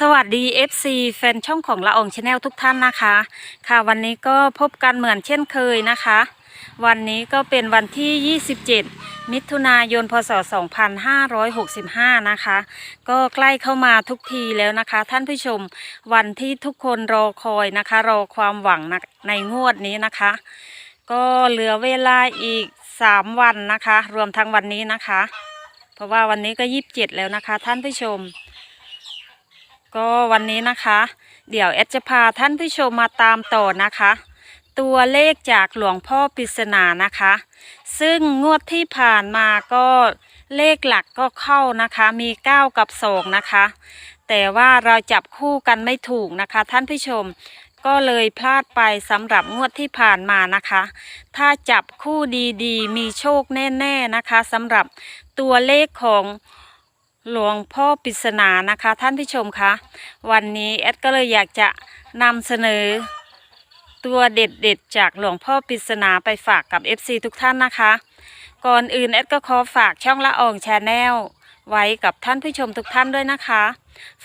สวัสดี FC แฟนช่องของละอองชาแนลทุกท่านนะคะ ค่ะวันนี้ก็พบกันเหมือนเช่นเคยนะคะ วันนี้ก็เป็นวันที่ 27 มิถุนายนพศ 2565 นะคะ ก็ใกล้เข้ามาทุกทีแล้วนะคะ ท่านผู้ชมวันที่ทุกคนรอคอยนะคะ รอความหวังในงวดนี้นะคะ ก็เหลือเวลาอีก 3 วันนะคะ รวมทั้งวันนี้นะคะ เพราะว่าวันนี้ก็ 27 แล้วนะคะ ท่านผู้ชม ก็วันนี้นะคะ เดี๋ยวแอดจะพาท่านผู้ชมมาตามต่อนะคะ ตัวเลขจากหลวงพ่อปริศนานะคะ ซึ่งงวดที่ผ่านมาก็เลขหลักก็เข้านะคะ มี 9 กับ2นะคะ แต่ว่าเราจับคู่กันไม่ถูกนะคะ ท่านผู้ชมก็เลยพลาดไปสำหรับงวดที่ผ่านมานะคะ ถ้าจับคู่ดีๆ มีโชคแน่ ๆนะคะสำหรับตัวเลขของ หลวงพ่อปริศนานะคะ ท่านผู้ชมคะวันนี้แอดก็เลยอยากจะนำเสนอ ตัวเด็ดๆจากหลวงพ่อปริศนาไปฝากกับ FC ทุกท่านนะคะ ก่อนอื่นแอดก็ขอฝากช่องละอองแชนแนลไว้กับท่านผู้ชมทุกท่านด้วยนะคะ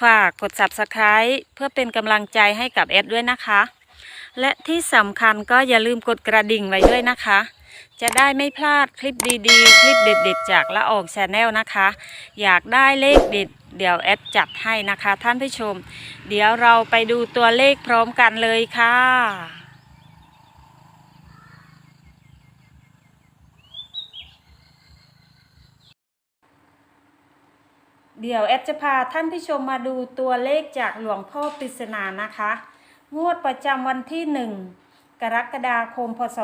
ฝากกด Subscribe เพื่อเป็นกำลังใจให้กับแอดด้วยนะคะ และที่สำคัญก็อย่าลืมกดกระดิ่งไว้ด้วยนะคะ จะได้ไม่พลาดคลิปดีๆ คลิปเด็ดๆ จากละอองแชนแนลนะคะ อยากได้เลขเด็ดเดี๋ยวแอดจัดให้นะคะ ท่านผู้ชม เดี๋ยวเราไปดูตัวเลขพร้อมกันเลยค่ะเดี๋ยวแอดจะพาท่านผู้ชมมาดูตัวเลขจากหลวงพ่อปริศนานะคะ งวดประจำวันที่1 กรกฎาคมพศ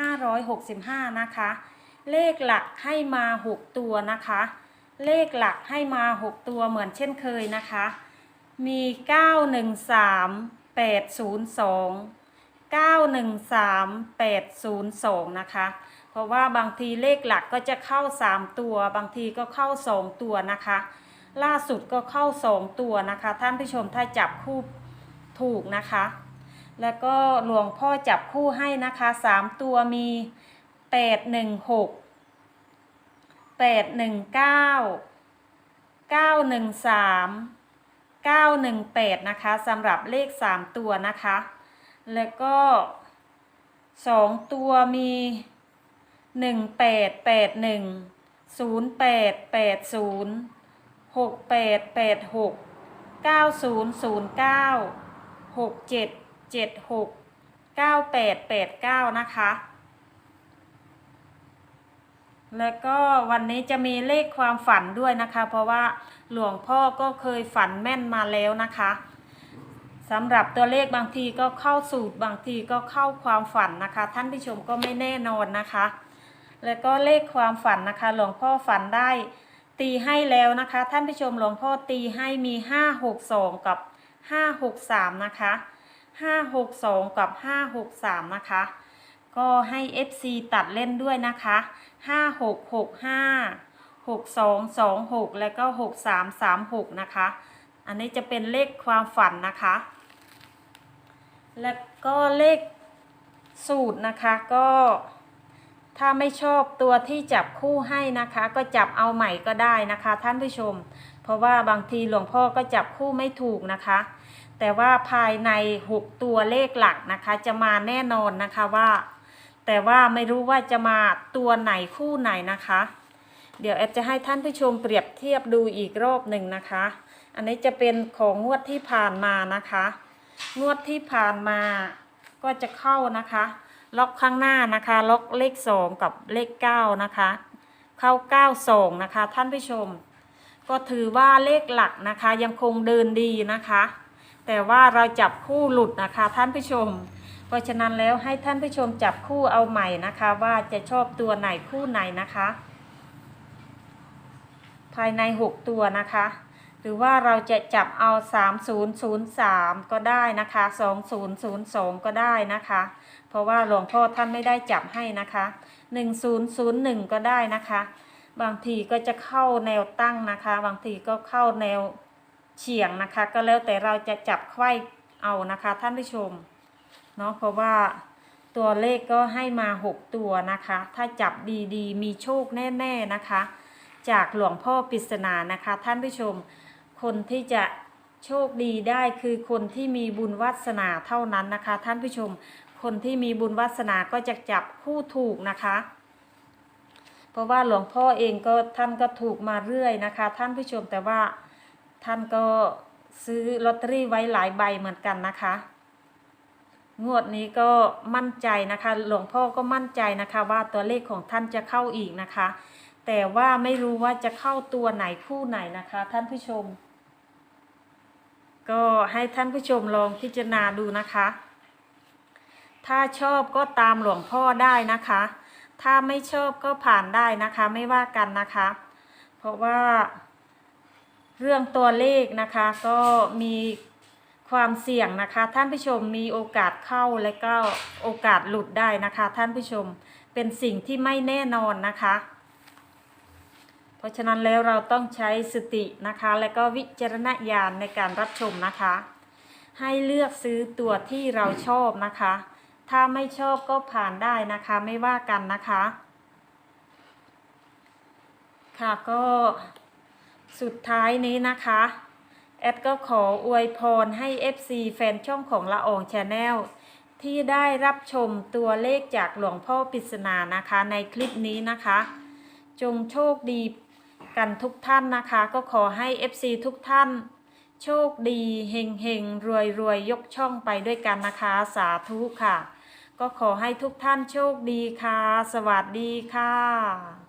2565 นะคะ เลขหลักให้มา 6 ตัวนะคะ เลขหลักให้มา 6 ตัวเหมือนเช่นเคยนะคะ มี 913 802 913 802 นะคะ เพราะว่าบางทีเลขหลักก็จะเข้า 3 ตัว บางทีก็เข้า 2 ตัวนะคะ ล่าสุดก็เข้า 2 ตัวนะคะ ท่านผู้ชมถ้าจับคู่ถูกนะคะ แล้วก็หลวงพ่อจับคู่ให้นะคะ 3 ตัวมี 816 819 913 918 นะคะสำหรับเลข 3 ตัวนะคะ แล้วก็ 2 ตัวมี 1881 0880 6886 9009 67 เจ็ดเจ็ดหกเก้าแปดแปดเก้านะคะ แล้วก็วันนี้จะมีเลขความฝันด้วยนะคะ เพราะว่าหลวงพ่อก็เคยฝันแม่นมาแล้วนะคะสำหรับตัวเลขบางทีก็เข้าสูตรบางทีก็เข้าความฝันนะคะ ท่านผู้ชมก็ไม่แน่นอนนะคะ แล้วก็เลขความฝันนะคะ หลวงพ่อฝันได้ตีให้แล้วนะคะ ท่านผู้ชมหลวงพ่อตีให้มี 562 กับ 563 นะคะ 562 กับ 563 นะคะ ก็ให้ FC ตัดเล่นด้วยนะคะ 5665 6226 แล้วก็ 6336 นะคะ อันนี้จะเป็นเลขความฝันนะคะ แล้วก็เลขสูตรนะคะก็ ถ้าไม่ชอบตัวที่จับคู่ให้นะคะ ก็จับเอาใหม่ก็ได้นะคะ ท่านผู้ชม เพราะว่าบางทีหลวงพ่อก็จับคู่ไม่ถูกนะคะ แต่ว่าภายใน 6 ตัวเลขหลักนะคะ จะมาแน่นอนนะคะว่า แต่ว่าไม่รู้ว่าจะมาตัวไหนคู่ไหนนะคะ เดี๋ยวแอดจะให้ท่านผู้ชมเปรียบเทียบดูอีกรอบหนึ่งนะคะ อันนี้จะเป็นของงวดที่ผ่านมานะคะ งวดที่ผ่านมาก็จะเข้านะคะ ล็อกข้างหน้านะคะ ล็อกเลขสองกับเลขเก้านะคะ เข้าเก้าสองนะคะ ท่านผู้ชม ก็ถือว่าเลขหลักนะคะยังคงเดินดีนะคะ แต่ว่าเราจับคู่หลุดนะคะ ท่านผู้ชม เพราะฉะนั้นแล้วให้ท่านผู้ชมจับคู่เอาใหม่นะคะ ว่าจะชอบตัวไหนคู่ไหนนะคะ ภายใน 6 ตัวนะคะ หรือว่าเราจะจับเอา 3003 ก็ได้นะคะ 2002 ก็ได้นะคะ เพราะว่าหลวงพ่อท่านไม่ได้จับให้นะคะ 1001 ก็ได้นะคะ บางทีก็จะเข้าแนวตั้งนะคะ บางทีก็เข้าแนวเฉียงนะคะ ก็แล้วแต่เราจะจับไขว้เอานะคะ ท่านผู้ชมเนาะเพราะว่าตัวเลขก็ให้มา 6 ตัวนะคะ ถ้าจับดีๆ มีโชคแน่ ๆนะคะ จากหลวงพ่อปริศนานะคะ ท่านผู้ชม คนที่จะโชคดีได้คือคนที่มีบุญวาสนาเท่านั้นนะคะ ท่านผู้ชม คนที่มีบุญวาสนาก็จะจับคู่ถูกนะคะ เพราะว่าหลวงพ่อเองก็ท่านก็ถูกมาเรื่อยนะคะ ท่านผู้ชมแต่ว่าท่านก็ซื้อลอตเตอรี่ไว้หลายใบเหมือนกันนะคะ งวดนี้ก็มั่นใจนะคะ หลวงพ่อก็มั่นใจนะคะ ว่าตัวเลขของท่านจะเข้าอีกนะคะ แต่ว่าไม่รู้ว่าจะเข้าตัวไหนคู่ไหนนะคะ ท่านผู้ชม ก็ให้ท่านผู้ชมลองพิจารณาดูนะคะ ถ้าชอบก็ตามหลวงพ่อได้นะคะ ถ้าไม่ชอบก็ผ่านได้นะคะไม่ว่ากันนะคะ เพราะว่า เรื่องตัวเลขนะคะก็มีความเสี่ยงนะคะ ท่านผู้ชมมีโอกาสเข้าและก็โอกาสหลุดได้นะคะ ท่านผู้ชมเป็นสิ่งที่ไม่แน่นอนนะคะ เพราะฉะนั้นแล้วเราต้องใช้สตินะคะ และก็วิจารณญาณในการรับชมนะคะ ให้เลือกซื้อตัวที่เราชอบนะคะ ถ้าไม่ชอบก็ผ่านได้นะคะไม่ว่ากันนะคะ ค่ะก็สุดท้ายนี้นะคะแอดก็ขออวยพรให้ FC แฟนช่องของละอองชาแนลที่ได้รับชมตัวเลขจากหลวงพ่อปริศนานะคะในคลิปนี้นะคะ จงโชคดี กันทุกท่านนะคะ ก็ขอให้ FC ทุกท่าน โชคดีเฮงเฮงรวยรวยยกช่องไปด้วยกันนะคะ สาธุค่ะ ก็ขอให้ทุกท่านโชคดีค่ะ สวัสดีค่ะ